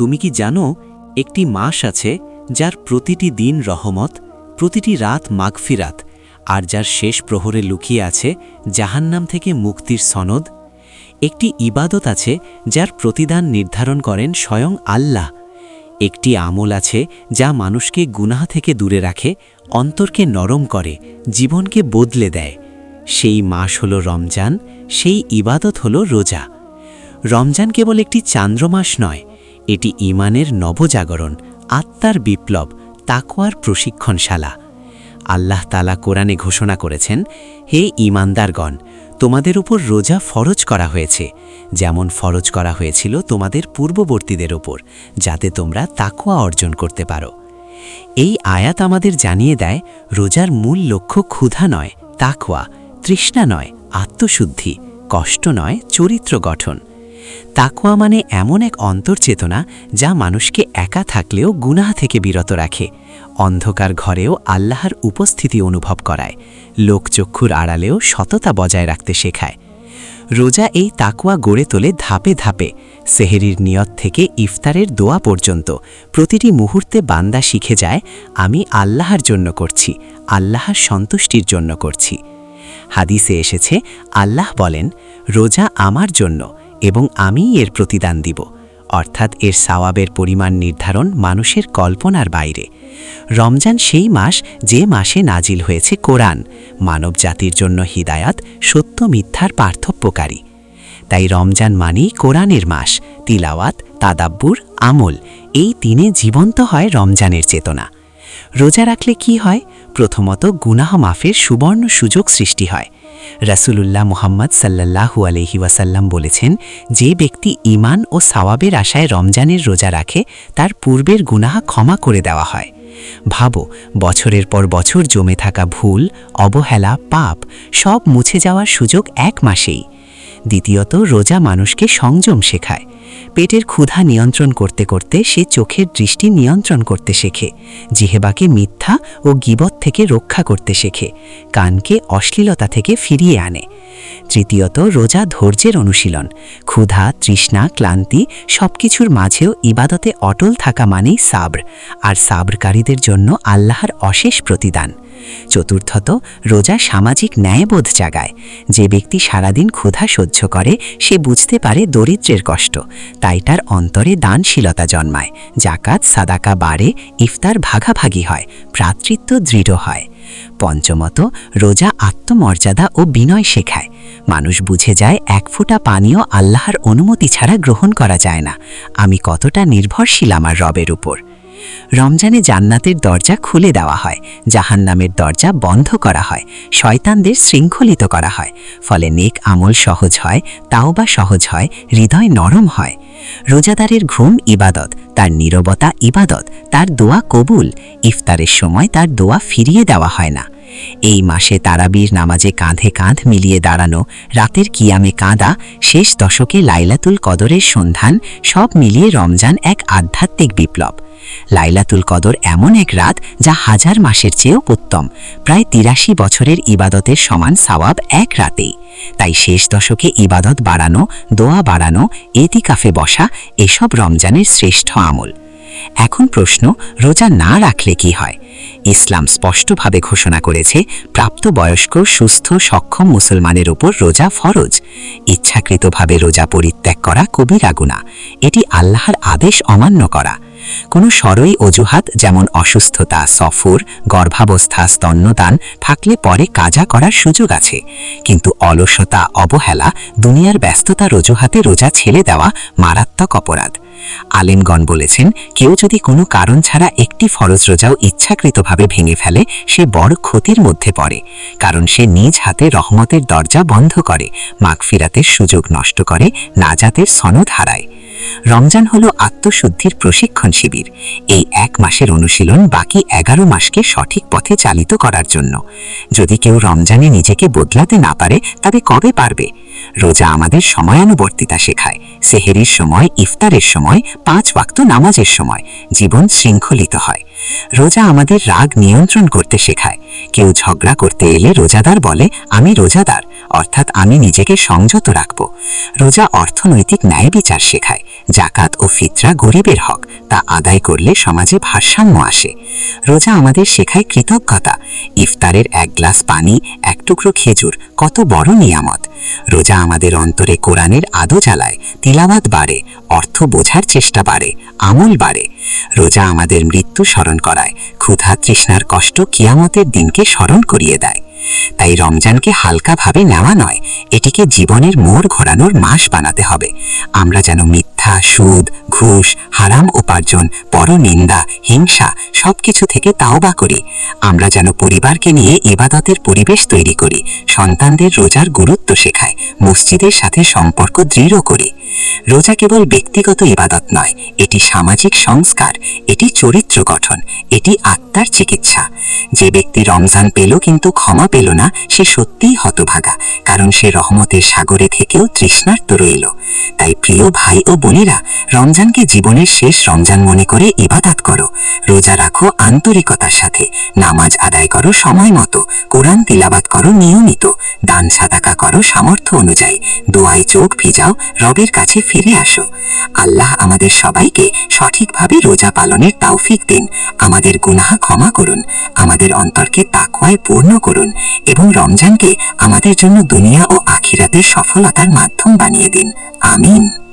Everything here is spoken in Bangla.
তুমি কি জানো, একটি মাস আছে যার প্রতিটি দিন রহমত, প্রতিটি রাত মাগফিরাত, আর যার শেষ প্রহরে লুকিয়ে আছে জাহান্নাম থেকে মুক্তির সনদ? একটি ইবাদত আছে যার প্রতিদান নির্ধারণ করেন স্বয়ং আল্লাহ। একটি আমল আছে যা মানুষকে গুনাহ থেকে দূরে রাখে, অন্তরকে নরম করে, জীবনকে বদলে দেয়। সেই মাস হল রমজান, সেই ইবাদত হল রোজা। রমজান কেবল একটি চান্দ্রমাস নয় এটি ইমানের নবজাগরণ, আত্মার বিপ্লব তাকোয়ার প্রশিক্ষণশালা। আল্লাহ তালা কোরআনে ঘোষণা করেছেন, হে ইমানদারগণ তোমাদের উপর রোজা ফরজ করা হয়েছে। যেমন ফরজ করা হয়েছিল তোমাদের পূর্ববর্তীদের ওপর যাতে তোমরা তাকোয়া অর্জন করতে পারো। এই আয়াত আমাদের জানিয়ে দেয়, রোজার মূল লক্ষ্য ক্ষুধা নয় তাকোয়া তৃষ্ণা নয়, আত্মশুদ্ধি, কষ্ট নয়, চরিত্র গঠন। তাকোয়া মানে এমন এক অন্তর্চেতনা যা মানুষকে একা থাকলেও গুনাহ থেকে বিরত রাখে। অন্ধকার ঘরেও আল্লাহর উপস্থিতি অনুভব করায়। লোকচক্ষুর আড়ালেও সততা বজায় রাখতে শেখায়। রোজা এই তাকুয়া গড়ে তোলে ধাপে ধাপে। সেহেরির নিয়ত থেকে ইফতারের দোয়া পর্যন্ত। প্রতিটি মুহূর্তে বান্দা শিখে যায়, আমি আল্লাহর জন্য করছি, আল্লাহর সন্তুষ্টির জন্য করছি। হাদিসে এসেছে, আল্লাহ বলেন, রোজা আমার জন্য এবং আমিই এর প্রতিদান দিব, অর্থাৎ এর সাওয়াবের পরিমাণ নির্ধারণ মানুষের কল্পনার বাইরে। রমজান সেই মাস যে মাসে নাজিল হয়েছে কোরআন, মানব জাতির জন্য হিদায়াত, সত্য মিথ্যার পার্থক্যকারী। তাই রমজান মানেই কোরআনের মাস, তিলাওয়াত, তাদাব্বুর আমল, এই তিনে জীবন্ত হয় রমজানের চেতনা। রোজা রাখলে কি হয়? প্রথমত গুনাহ মাফের সুবর্ণ সুযোগ সৃষ্টি হয়। রাসুলুল্লাহ মুহাম্মদ সাল্লাহু আলহি ওয়াসাল্লাম বলেছেন, যে ব্যক্তি ইমান ও সাওয়াবের আশায় রমজানের রোজা রাখে, তার পূর্বের গুনাহ ক্ষমা করে দেওয়া হয়। ভাবো, বছরের পর বছর জমে থাকা ভুল, অবহেলা, পাপ, সব মুছে যাওয়ার সুযোগ এক মাসেই। দ্বিতীয়ত, রোজা মানুষকে সংযম শেখায়। পেটের ক্ষুধা নিয়ন্ত্রণ করতে করতে সে চোখের দৃষ্টি নিয়ন্ত্রণ করতে শেখে, জিহেবাকে মিথ্যা ও গিবত থেকে রক্ষা করতে শেখে, কানকে অশ্লীলতা থেকে ফিরিয়ে আনে। তৃতীয়ত, রোজা ধৈর্যের অনুশীলন, ক্ষুধা, তৃষ্ণা, ক্লান্তি সবকিছুর মাঝেও ইবাদতে অটল থাকা মানেই সাব্র, আর সাব্রকারীদের জন্য আল্লাহর অশেষ প্রতিদান। চতুর্থত রোজা সামাজিক ন্যায়বোধ জাগায়। যে ব্যক্তি সারাদিন ক্ষুধা সহ্য করে, সে বুঝতে পারে দরিদ্রের কষ্ট। তাই তার অন্তরে দানশীলতা জন্মায়। জাকাত সাদাকা বাড়ে, ইফতার ভাগাভাগি হয়, ভ্রাতৃত্ব দৃঢ় হয়। পঞ্চমত, রোজা আত্মমর্যাদা ও বিনয় শেখায়। মানুষ বুঝে যায়, এক ফোঁটা পানীয় আল্লাহর অনুমতি ছাড়া গ্রহণ করা যায় না। আমি কতটা নির্ভরশীল আমার রবের উপর। রমজানে জান্নাতের দরজা খুলে দেওয়া হয়, জাহান্নামের দরজা বন্ধ করা হয়, শয়তানদের শৃঙ্খলিত করা হয়, ফলে নেক আমল সহজ হয় তাও বা সহজ হয়, হৃদয় নরম হয়। রোজাদারের ঘুম ইবাদত, তার নীরবতা ইবাদত, তার দোয়া কবুল। ইফতারের সময় তার দোয়া ফিরিয়ে দেওয়া হয় না। এই মাসে তারাবির নামাজে কাঁধে কাঁধ মিলিয়ে দাঁড়ানো, রাতের কিয়ামে কাঁদা, শেষ দশকে লাইলাতুল কদরের সন্ধান, সব মিলিয়ে রমজান এক আধ্যাত্মিক বিপ্লব। লাইলাতুল কদর এমন এক রাত যা হাজার মাসের চেয়েও উত্তম, প্রায় তিরাশি বছরের ইবাদতের সমান সওয়াব এক রাতেই। তাই শেষ দশকে ইবাদত বাড়ানো, দোয়া বাড়ানো, এতিকাফে বসা, এসব রমজানের শ্রেষ্ঠ আমল। এখন প্রশ্ন, রোজা না রাখলে কি হয়? ইসলাম স্পষ্টভাবে ঘোষণা করেছে, প্রাপ্তবয়স্ক, সুস্থ, সক্ষম মুসলমানের উপর রোজা ফরজ। ইচ্ছাকৃতভাবে রোজা পরিত্যাগ করা কবিরা গুণা এটি আল্লাহর আদেশ অমান্য করা। কোনো সরই অজুহাত যেমন অসুস্থতা, সফর, গর্ভাবস্থা, স্তন্যদান থাকলে পরে কাজা করার সুযোগ আছে। কিন্তু অলসতা, অবহেলা, দুনিয়ার ব্যস্ততার অজুহাতে রোজা ছেড়ে দেওয়া মারাত্মক অপরাধ। আলেমগণ বলেছেন, কেউ যদি কোনো কারণ ছাড়া একটি ফরজ রোজাও ইচ্ছাকৃতভাবে ভেঙে ফেলে, সে বড় ক্ষতির মধ্যে পড়ে, কারণ সে নিজ হাতে রহমতের দরজা বন্ধ করে, মাগফিরাতের সুযোগ নষ্ট করে, নাজাতের সনদ হারায়। রমজান হল আত্মশুদ্ধির প্রশিক্ষণ শিবির। এই এক মাসের অনুশীলন বাকি এগারো মাসকে সঠিক পথে চালিত করার জন্য। যদি কেউ রমজানে নিজেকে বদলাতে না পারে, তবে কবে পারবে? রোজা আমাদের সময়ানুবর্তিতা শেখায়। সেহেরির সময়, ইফতারের সময়, পাঁচ ওয়াক্ত নামাজের সময়। জীবন শৃঙ্খলিত হয়। রোজা আমাদের রাগ নিয়ন্ত্রণ করতে শেখায়। কেউ ঝগড়া করতে এলে রোজাদার বলে, আমি রোজাদার। অর্থাৎ আমি নিজেকে সংযত রাখব। রোজা অর্থনৈতিক ন্যায় বিচার শেখায়। জাকাত ও ফিতরা গরিবের হক, তা আদায় করলে সমাজে ভারসাম্য আসে। রোজা আমাদের শেখায় কৃতজ্ঞতা। ইফতারের এক গ্লাস পানি, এক টুকরো খেজুর, কত বড় নিয়ামত। রোজা আমাদের অন্তরে কোরআনের আদো জ্বালায় তিলাবাত বাড়ে, অর্থ বোঝার চেষ্টা বাড়ে, আমল বাড়ে। রোজা আমাদের মৃত্যু স্মরণ করায়। ক্ষুধা তৃষ্ণার কষ্ট কিয়ামতের দিনকে স্মরণ করিয়ে দেয়। তাই রমজানকে হালকাভাবে নেওয়া নয়, এটিকে জীবনের মোড় ঘোরানোর মাস বানাতে হবে। আমরা যেন মিথ্যা, সুদ, ঘুষ, হারাম উপার্জন, পরনিন্দা, হিংসা সবকিছু থেকে তাওবা করি। আমরা যেন পরিবারকে নিয়ে ইবাদতের পরিবেশ তৈরি করি। সন্তানদের রোজার গুরুত্ব শেখায়। মসজিদের সাথে সম্পর্ক দৃঢ় করি। রোজা কেবল ব্যক্তিগত ইবাদত নয়, এটি সামাজিক সংস্কার, এটি চরিত্র গঠন, এটি আত্মার চিকিৎসা। যে ব্যক্তি রমজান পেল কিন্তু ক্ষমা পেল না, সে সত্যিই হতভাগা, কারণ সে রহমতের সাগরে থেকেও তৃষ্ণার্ত রইল। তাই প্রিয় ভাই ও বোনেরা, রমজানকে জীবনের শেষ রমজান মনে করে ইবাদত করো। রোজা রাখো আন্তরিকতার সাথে, নামাজ আদায় করো সময় মতো, কোরআন তিলাবাত করো নিয়মিত, দান সাদাকা করো সামর্থ্য অনুযায়ী, দোয়ায় চোখ ভিজাও, রবের কাছে ফিরে আসো। আল্লাহ আমাদের সবাইকে সঠিকভাবে রোজা পালনের তাওফিক দিন। আমাদের গুনাহা ক্ষমা করুন। আমাদের অন্তরকে তাকওয়ায় পূর্ণ করুন এবং রমজানকে আমাদের জন্য দুনিয়া ও আখিরাতের সফলতার মাধ্যম বানিয়ে দিন। আমিন।